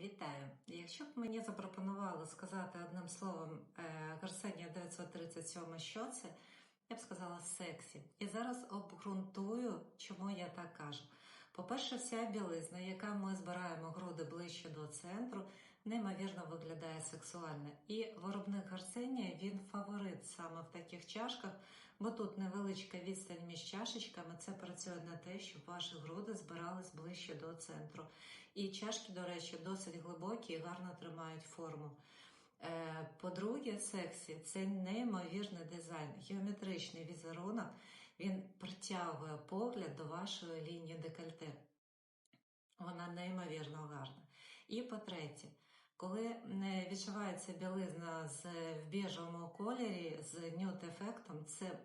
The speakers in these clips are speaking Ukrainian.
Вітаю! Якщо б мені запропонували сказати одним словом е, Гарсенія 937, що це, я б сказала сексі. І зараз обґрунтую, чому я так кажу. По-перше, вся білизна, яка ми збираємо груди ближче до центру, неймовірно виглядає сексуально. І виробник Гарсенія він фаворит саме в таких чашках, бо тут невеличка відстань між чашечками. Це працює на те, щоб ваші груди збирались ближче до центру. І чашки, до речі, досить глибокі і гарно тримають форму. Е, По-друге, сексі це неймовірний дизайн, геометричний візерунок. Він притягує погляд до вашої лінії декольте. Вона неймовірно гарна. І по-третє, коли відчувається білизна з в біжевому кольорі з нюд-ефектом, це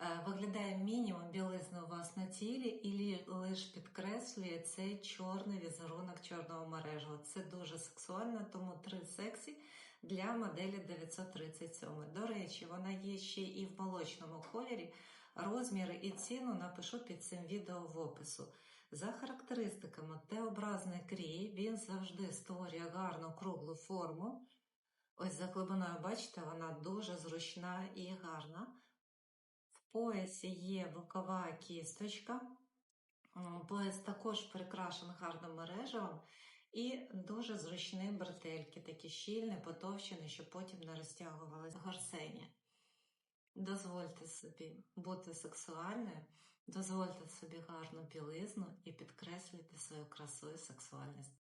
Е, Виглядає мінімум білизни у вас на тілі, і лише підкреслює цей чорний візерунок чорного мережу. Це дуже сексуально, тому три сексі для моделі 937. До речі, вона є ще і в молочному кольорі. Розміри і ціну напишу під цим відео в опису. За характеристиками, Т-образний крій, він завжди створює гарну круглу форму. Ось за глибиною, бачите, вона дуже зручна і гарна. В поясі є бокова кісточка. Пояс також прикрашений гарним мережевом і дуже зручні бретельки, такі щільні, потовщені, щоб потім не розтягувалися горсені. Дозвольте собі бути сексуальною, дозвольте собі гарну білизну і підкреслюйте свою красу і сексуальність.